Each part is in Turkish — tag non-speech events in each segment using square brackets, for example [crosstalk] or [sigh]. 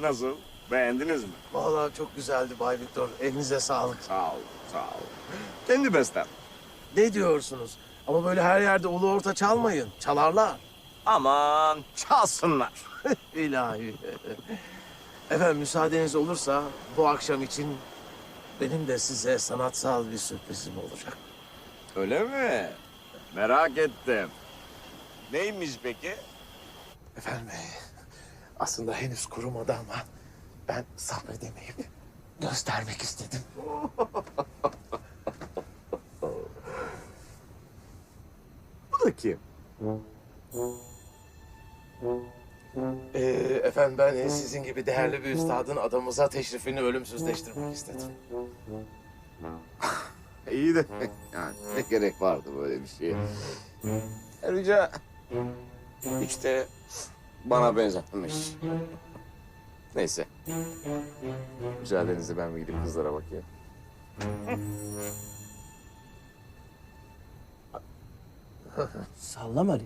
Nasıl? Beğendiniz mi? Vallahi çok güzeldi Bay Viktor. Elinize sağlık. Sağ ol, sağ ol. Kendi bestem. Ne diyorsunuz? Ama böyle her yerde ulu orta çalmayın. Çalarlar. Aman çalsınlar. [laughs] İlahi. Efendim müsaadeniz olursa bu akşam için benim de size sanatsal bir sürprizim olacak. Öyle mi? Merak ettim. Neymiş peki? Efendim aslında henüz kurumadı ama ben sabredemeyip göstermek istedim. Bu da kim? Ee, efendim ben e, sizin gibi değerli bir üstadın adamıza teşrifini ölümsüzleştirmek istedim. [laughs] İyi de yani ne gerek vardı böyle bir şeye? Ayrıca hiç de bana benzetmemiş. Neyse. Müsaadenizle ben bir gidip kızlara bakayım. [laughs] Sallamadı.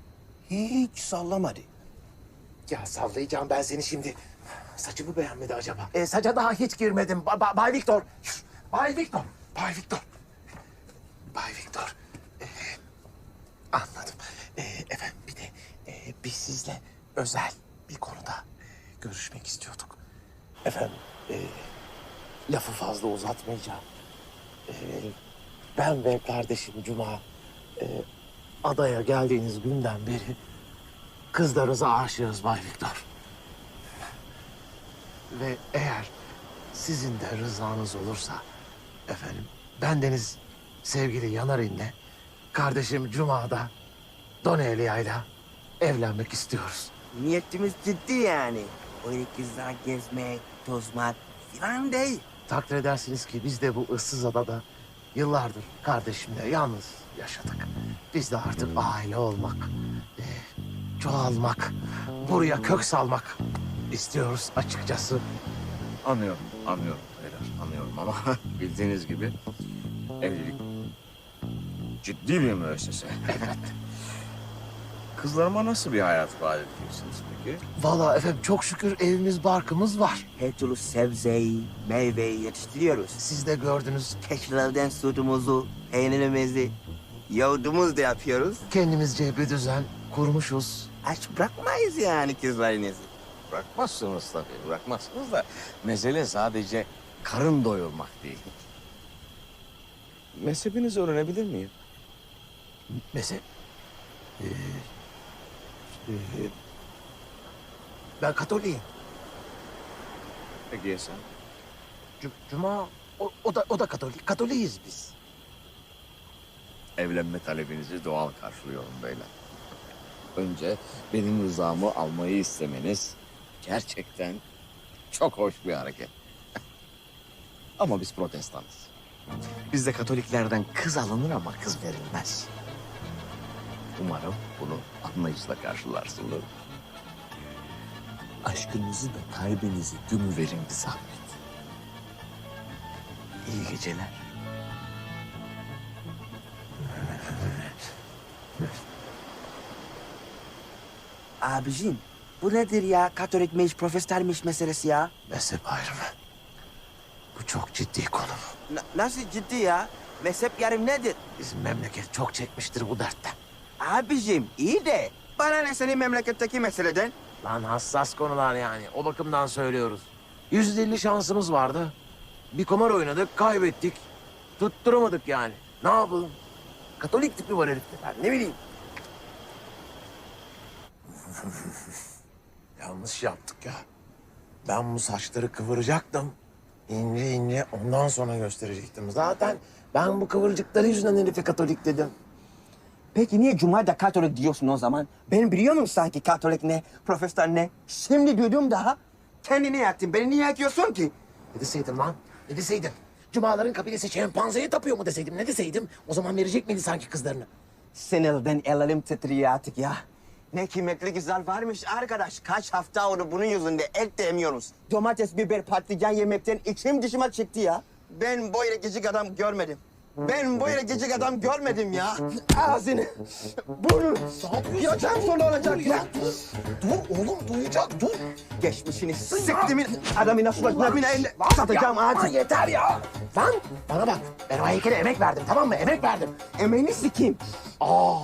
Hiç sallamadı. Ya sallayacağım ben seni şimdi. Saçımı beğenmedi acaba. E, saça daha hiç girmedim. Ba- ba- Bay Viktor. Bay Viktor. Bay Viktor. Bay Viktor. Ee, anladım. Ee, efendim bir de e, biz sizle özel bir konuda e, görüşmek istiyorduk. Efendim e, lafı fazla uzatmayacağım. E, ben ve kardeşim Cuma e, adaya geldiğiniz günden beri kızlarınıza aşığız Bay Viktor. Ve eğer sizin de rızanız olursa efendim bendeniz sevgili Yanarin'le kardeşim Cuma'da Donelia'yla evlenmek istiyoruz. Niyetimiz ciddi yani. Öyle kızlar gezmek, tozmak falan değil. Takdir edersiniz ki biz de bu ıssız adada yıllardır kardeşimle yalnız yaşadık. Biz de artık aile olmak, e, çoğalmak, buraya kök salmak istiyoruz açıkçası. Anlıyorum, anlıyorum beyler, anlıyorum ama [laughs] bildiğiniz gibi evlilik ciddi bir müessese. Kızlarıma nasıl bir hayat vaat edeceksiniz peki? Vallahi efendim çok şükür evimiz barkımız var. Her türlü sebzeyi, meyveyi yetiştiriyoruz. Siz de gördünüz Keçilerden sütümüzü, peynirimizi, yoğurdumuzu da yapıyoruz. kendimizce bir düzen kurmuşuz. Aç bırakmayız yani kızlarınızı. Bırakmazsınız tabii, bırakmazsınız da mesele sadece karın doyurmak değil. Mezhebinizi öğrenebilir miyim? Mesela ee, ee, ben Katolik'im. Peki ya sen? C- Cuma o, o da o da Katolik. Katoliyiz biz. Evlenme talebinizi doğal karşılıyorum beyler. Önce benim rızamı almayı istemeniz gerçekten çok hoş bir hareket. [laughs] Ama biz protestanız. Bizde Katoliklerden kız alınır ama kız verilmez. Umarım bunu anlayışla karşılarsınız. Aşkınızı ve kalbinizi gömüverin bir zahmet. İyi geceler. Abicim bu nedir ya? Katolikmiş, protestalmiş meselesi ya. Mezhep ayrımı. Bu çok ciddi konu. Na- nasıl ciddi ya? Mezhep yarım nedir? Bizim memleket çok çekmiştir bu dertten. Abicim iyi de bana ne senin memleketteki meseleden? Lan hassas konular yani. O bakımdan söylüyoruz. Yüzde elli şansımız vardı. Bir kumar oynadık, kaybettik. Tutturamadık yani. Ne yapalım? Katolik tipi var herifte. Ben ne bileyim. [laughs] Yanlış yaptık ya. Ben bu saçları kıvıracaktım. İnce ince ondan sonra gösterecektim. Zaten ben bu kıvırcıkları yüzünden herife Katolik dedim. Peki niye Cuma'da Katolik diyorsun o zaman? Ben biliyor muyum sanki Katolik ne, protestan ne? Şimdi duydum daha. Kendini yaktın. Beni niye yakıyorsun ki? Ne deseydim lan? Ne deseydim? Cumaların kabilesi şempanzeye tapıyor mu deseydim? Ne deseydim? O zaman verecek miydi sanki kızlarını? Sinirden ellerim titriyor artık ya. Ne kıymetli güzel varmış arkadaş. Kaç hafta oldu bunun yüzünde et de yemiyoruz. Domates, biber, patlıcan yemekten içim dışıma çıktı ya. Ben böyle gıcık adam görmedim. Ben böyle gecek adam görmedim ya. Ağzını, burnunu. Can sonra olacak ya. Dur oğlum duyacak dur. Geçmişini siktimin adamına suratına elle satacağım ağzını. yeter ya. Lan bana bak ben o heykele emek verdim tamam mı? Emek verdim. Emeğini sikeyim. Aa